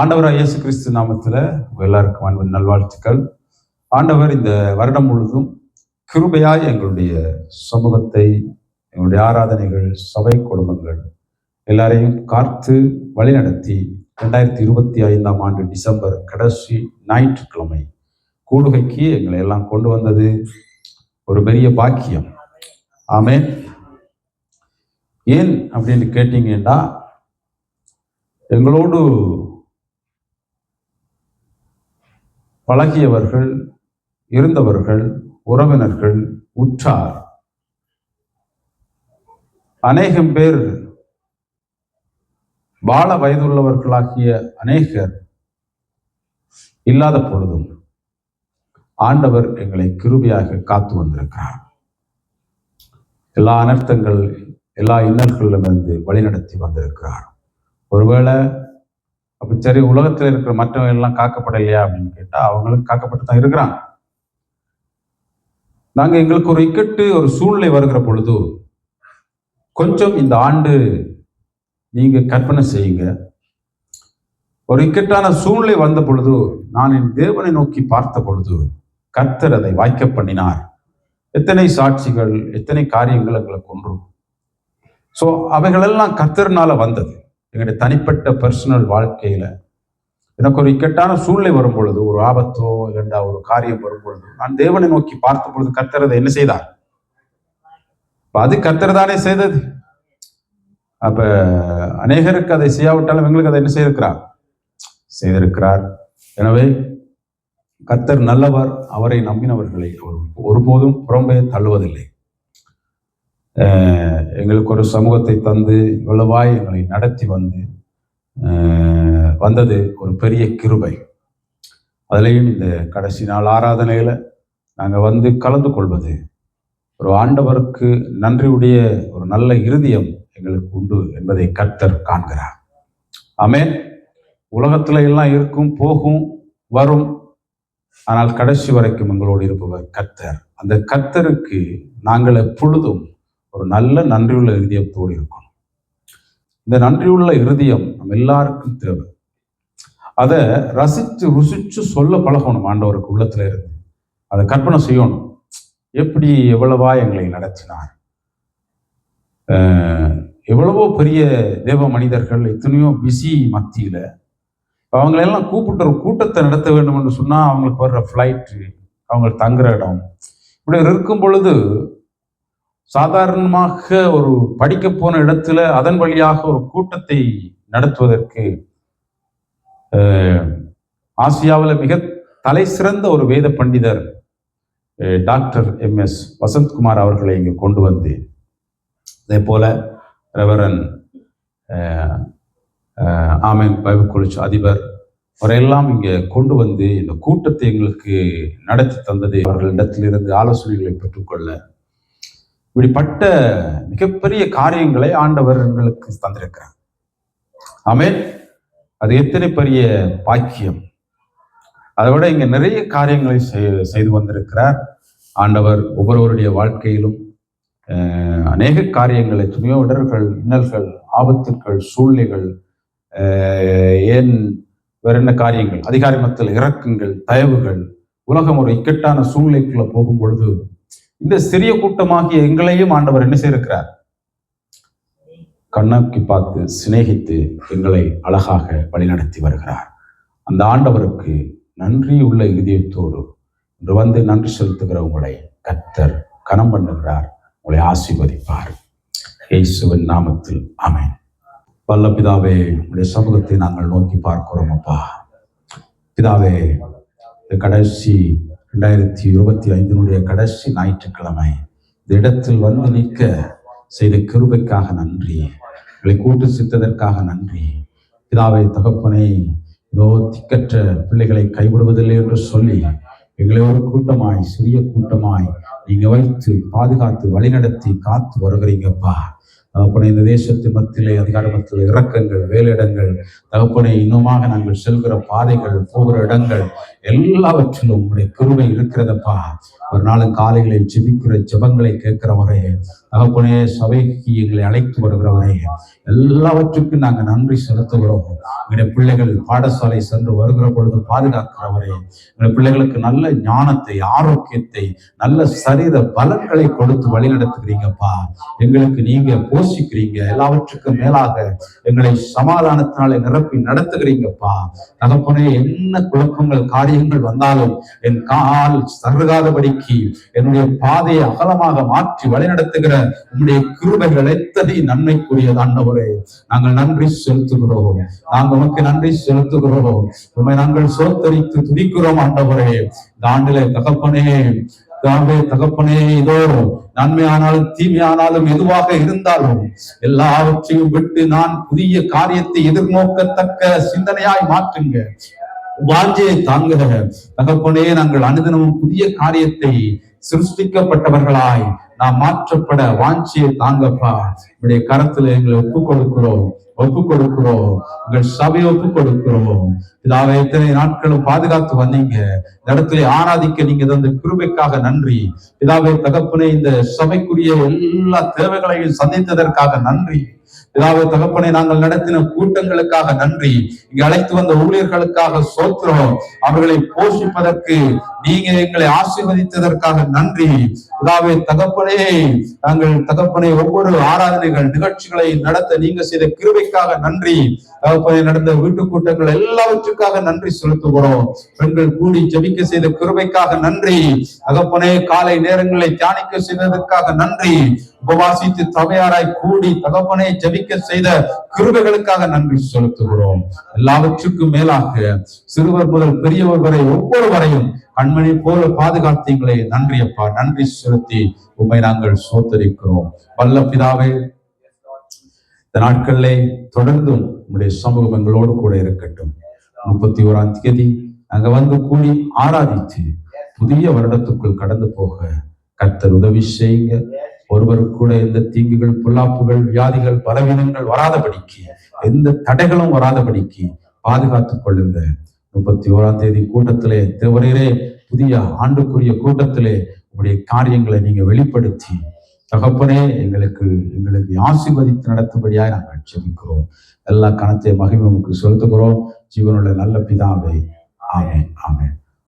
ஆண்டவராக இயேசு கிறிஸ்து நாமத்தில் எல்லாருக்கும் அன்பின் நல்வாழ்த்துக்கள். ஆண்டவர் இந்த வருடம் முழுதும் கிருபையாய் எங்களுடைய சமூகத்தை எங்களுடைய ஆராதனைகள் சபை குடும்பங்கள் எல்லாரையும் காத்து வழிநடத்தி ரெண்டாயிரத்தி இருபத்தி ஐந்தாம் ஆண்டு டிசம்பர் கடைசி ஞாயிற்றுக்கிழமை கூடுகைக்கு எங்களை எல்லாம் கொண்டு வந்தது. ஒரு பெரிய பாக்கியம். ஆமே ஏன் அப்படின்னு கேட்டீங்கன்னா எங்களோடு பழகியவர்கள் இருந்தவர்கள் உறவினர்கள் உற்றார். அநேகம் பேர் பால வயதுள்ளவர்களாகிய அநேகர் இல்லாத பொழுதும் ஆண்டவர் எங்களை கிருபியாக காத்து வந்திருக்கிறார். எல்லா அனர்த்தங்கள் எல்லா இன்னல்களிலிருந்து வழிநடத்தி வந்திருக்கிறார். ஒருவேளை அப்போ சரி உலகத்தில் இருக்கிற மற்றவங்க எல்லாம் காக்கப்படலையா அப்படின்னு கேட்டால் அவங்களும் காக்கப்பட்டு தான் இருக்கிறாங்க. நாங்கள் எங்களுக்கு ஒரு இக்கட்டு ஒரு சூழ்நிலை வருகிற பொழுது கொஞ்சம் இந்த ஆண்டு நீங்கள் கற்பனை செய்யுங்க. ஒரு இக்கட்டான சூழ்நிலை வந்த பொழுது நான் என் தேவனை நோக்கி பார்த்த பொழுது கர்த்தர் அதை வாய்க்க பண்ணினார். எத்தனை சாட்சிகள் எத்தனை காரியங்கள் எங்களுக்கு ஒன்று ஸோ அவைகளெல்லாம் கர்த்தர்னால வந்தது. எங்களுடைய தனிப்பட்ட பர்சனல் வாழ்க்கையில எனக்கு ஒரு இக்கட்டான சூழ்நிலை வரும் பொழுது ஒரு ஆபத்தோ இல்லைண்டா ஒரு காரியம் வரும் பொழுது நான் தேவனை நோக்கி பார்த்த பொழுது கர்த்தர் அதை என்ன செய்தார்? அது கர்த்தர் தானே செய்தது. அப்ப அநேகருக்கு அதை செய்யாவிட்டாலும் எங்களுக்கு அதை என்ன செய்திருக்கிறார்? செய்திருக்கிறார். எனவே கர்த்தர் நல்லவர் அவரை நம்பினவர்களை அவர் ஒருபோதும் புறம்பே தள்ளுவதில்லை. அஹ் எங்களுக்கு ஒரு சமூகத்தை தந்து இவ்வளவாய் எங்களை நடத்தி வந்து வந்தது ஒரு பெரிய கிருபை. அதுலேயும் இந்த கடைசி நாள் ஆராதனையில் நாங்கள் வந்து கலந்து கொள்வது ஒரு ஆண்டவருக்கு நன்றியுடைய ஒரு நல்ல இருதயம் எங்களுக்கு உண்டு என்பதை கர்த்தர் காண்கிறார். ஆமே உலகத்துல எல்லாம் இருக்கும் போகும் வரும். ஆனால் கடைசி வரைக்கும் எங்களோடு இருப்பவர் கர்த்தர். அந்த கர்த்தருக்கு நாங்கள் எப்பொழுதும் ஒரு நல்ல நன்றியுள்ள இருதயத்தோடு இருக்கணும். இந்த நன்றியுள்ள இருதயம் நம்ம எல்லாருக்கும் தேவை. அதை ரசித்து ருசிச்சு சொல்ல பழகணும் ஆண்டவருக்கு உள்ளத்துல இருந்து. அதை கற்பனை செய்யணும். எப்படி எவ்வளவா எங்களை நடத்தினார். எவ்வளவோ பெரிய தேவ மனிதர்கள் எத்தனையோ பிஸி மத்தியில் அவங்களெல்லாம் கூப்பிட்டு ஒரு கூட்டத்தை நடத்த வேண்டும் என்று சொன்னால் அவங்களுக்கு வர்ற ஃப்ளைட்டு அவங்க தங்குற இடம். இப்படி இருக்கும் பொழுது சாதாரணமாக ஒரு படிக்க போன இடத்துல அதன் வழியாக ஒரு கூட்டத்தை நடத்துவதற்கு ஆசியாவில் மிக தலை சிறந்த ஒரு வேத பண்டிதர் டாக்டர் எம். எஸ். வசந்த்குமார் அவர்களை இங்கு கொண்டு வந்து அதே போல ரெவரன் அஹ், பைபிள் அதிபர் அவரையெல்லாம் இங்கே கொண்டு வந்து இந்த கூட்டத்தை எங்களுக்கு நடத்தி தந்தது. அவர்களிடத்திலிருந்து ஆலோசனைகளை பெற்றுக்கொள்ள இப்படிப்பட்ட மிகப்பெரிய காரியங்களை ஆண்டவர் எங்களுக்கு தந்திருக்கிறார். ஆமென். அது எத்தனை பெரிய பாக்கியம். அதை விட இங்க நிறைய காரியங்களை செய்- செய்து வந்திருக்கிறார். ஆண்டவர் ஒவ்வொருவருடைய வாழ்க்கையிலும் அநேக காரியங்களை துணியோடர்கள் இன்னல்கள் ஆபத்துக்கள் சூழ்நிலைகள் ஏன் வேற என்ன காரியங்கள் அதிகாரமத்தில் இறக்கங்கள் தயவுகள் உலகம் ஒரு இக்கட்டான சூழ்நிலைக்குள்ள போகும் பொழுது இந்த சிறிய கூட்டமாகிய எங்களையும் ஆண்டவர் என்ன செய்திருக்கிறார்? கண்ணோக்கி பார்த்து சிநேகித்து எங்களை அழகாக வழிநடத்தி வருகிறார். அந்த ஆண்டவருக்கு நன்றி உள்ள இதயத்தோடு இன்று வந்து நன்றி செலுத்துகிற உங்களை கத்தர் கனம் பண்ணுகிறார். உங்களை ஆசீர்வதிப்பார். இயேசுவின் நாமத்தில் அமேன் வல்ல பிதாவே உடைய சமூகத்தை நாங்கள் நோக்கி பார்க்கிறோம் அப்பா. பிதாவே கடைசி ரெண்டாயிரத்தி இருபத்தி ஐந்தினுடைய கடைசி ஞாயிற்றுக்கிழமை. இந்த இடத்தில் வந்து நிற்க செய்த கிருபைக்காக நன்றி. எங்களை கூட்டு சித்ததற்காக நன்றி. பிதாவை தகப்பனை இதோ திக்கற்ற பிள்ளைகளை கைவிடுவதில்லை என்று சொல்லி எங்களை ஒரு கூட்டமாய் சிறிய கூட்டமாய் நீங்க வைத்து பாதுகாத்து வழிநடத்தி காத்து வருகிறீங்கப்பா. தகப்பனை இந்த தேசத்து மத்தியிலே அதிகாரமத்தில் இறக்கங்கள் வேலையிடங்கள் தகப்பனை இன்னுமாக நாங்கள் செல்கிற பாதைகள் போகிற இடங்கள் எல்லாவற்றிலும் உங்களுடைய கிருபை இருக்கிறதப்பா. ஒரு நாளும் காலைகளை ஜெபிக்கிற ஜெபங்களை கேட்கிறவரே. தகப்பனே சபைக்கு எங்களை அழைத்து வருகிறவரே எல்லாவற்றுக்கும் நாங்க நன்றி செலுத்துகிறோம். எங்களுடைய பிள்ளைகள் பாடசாலை சென்று வருகிற பொழுது பாதுகாக்கிறவரே எங்களுடைய பிள்ளைகளுக்கு நல்ல ஞானத்தை ஆரோக்கியத்தை நல்ல சரீர பலன்களை கொடுத்து வழிநடத்துகிறீங்கப்பா. எங்களுக்கு நீங்க போஷிக்கிறீங்க எல்லாவற்றுக்கும் மேலாக எங்களை சமாதானத்தினாலே நிரப்பி நடத்துகிறீங்கப்பா. தகப்பனே என்ன குழப்பங்கள் காரியங்கள் வந்தாலும் என் கால் சருகாதபடிக்கு என்னுடைய பாதையை அகலமாக மாற்றி வழிநடத்துகிற உங்களுடைய கிருபைகள் எத்தனை நன்மைக்குரியதாண்டவரே நாங்கள் நன்றி செலுத்துகிறோம். நாங்கள் உமக்கு நன்றி செலுத்துகிறோம். உண்மை நாங்கள் சோத்தரித்து துதிக்கிறோம் ஆண்டவரே இந்த ஆண்டிலே தகப்பனே தாண்டே தகப்பனே இதோ நன்மையானாலும் தீமையானாலும் எதுவாக இருந்தாலும் எல்லாவற்றையும் விட்டு நான் புதிய காரியத்தை எதிர்நோக்கத்தக்க சிந்தனையாய் மாற்றுங்க. வாஞ்சையை தாங்க தகப்பனே நாங்கள் அனுதினமும் புதிய காரியத்தை சிருஷ்டிக்கப்பட்டவர்களாய் நாம் மாற்றப்பட வாஞ்சியை தாங்கப்பா. உடைய கரத்துல எங்களை ஒப்பு கொடுக்கிறோம் ஒப்பு கொடுக்கிறோம் உங்கள் சபையை ஒப்பு கொடுக்கிறோம் இதாவை எத்தனை நாட்களும் பாதுகாத்து வந்தீங்க. இந்த இடத்துல ஆராதிக்க நீங்க தந்த கிருபைக்காக நன்றி. இதாவே தகப்பனை இந்த சபைக்குரிய எல்லா தேவைகளையும் சந்தித்ததற்காக நன்றி. பிதாவே தகப்பனை நாங்கள் நடத்தின கூட்டங்களுக்காக நன்றி. இங்கு அழைத்து வந்த ஊழியர்களுக்காக சோத்திரம். அவர்களை போஷிப்பதற்கு நீங்க எங்களை ஆசீர்வதித்ததற்காக நன்றி. இதாவே தகப்பனே நாங்கள் தகப்பனை ஒவ்வொரு ஆராதனைகள் நிகழ்ச்சிகளை நடத்த நீங்க செய்த கிருபைக்காக நன்றி. தகப்பனை நடந்த வீட்டு கூட்டங்கள் எல்லாவற்றுக்காக நன்றி செலுத்துகிறோம். பெண்கள் கூடி ஜபிக்க செய்த கிருபைக்காக நன்றி. தகப்பனே காலை நேரங்களை தியானிக்க செய்ததற்காக நன்றி. உபவாசித்து தவையாராய் கூடி தகப்பனை ஜபிக்க செய்த கிருபைகளுக்காக நன்றி செலுத்துகிறோம். எல்லாவற்றுக்கும் மேலாக சிறுவர் முதல் பெரியவர் வரை ஒவ்வொருவரையும் கண்மணி போல பாதுகாத்தீங்களே. நன்றி அப்பா நன்றி செலுத்தி உண்மை நாங்கள் சோத்தரிக்கிறோம். வல்ல பிதாவே இந்த நாட்களிலே தொடர்ந்தும் உங்களுடைய சமூகம் எங்களோடு கூட இருக்கட்டும். முப்பத்தி ஓராம் தேதி அங்க வந்து கூடி ஆராதித்து புதிய வருடத்துக்குள் கடந்து போக கர்த்தர் உதவி செய்யுங்க. ஒருவருக்கு கூட எந்த தீங்குகள் பொல்லாப்புகள் வியாதிகள் பலவீனங்கள் வராதபடிக்கு எந்த தடைகளும் வராதபடிக்கு பாதுகாத்துக் கொள்ளுங்க. முப்பத்தி ஓராம் தேதி கூட்டத்திலே தேவரீரே புதிய ஆண்டுக்குரிய கூட்டத்திலே உங்களுடைய காரியங்களை நீங்க வெளிப்படுத்தி தகப்பனே எங்களுக்கு எங்களுக்கு ஆசீர்வதித்து நடத்தும்படியாக நாங்கள் ஜெபிக்கிறோம். எல்லா கணத்தை மகிமை செலுத்துகிறோம். ஜீவனுள்ள நல்ல பிதாவே. ஆமே ஆமே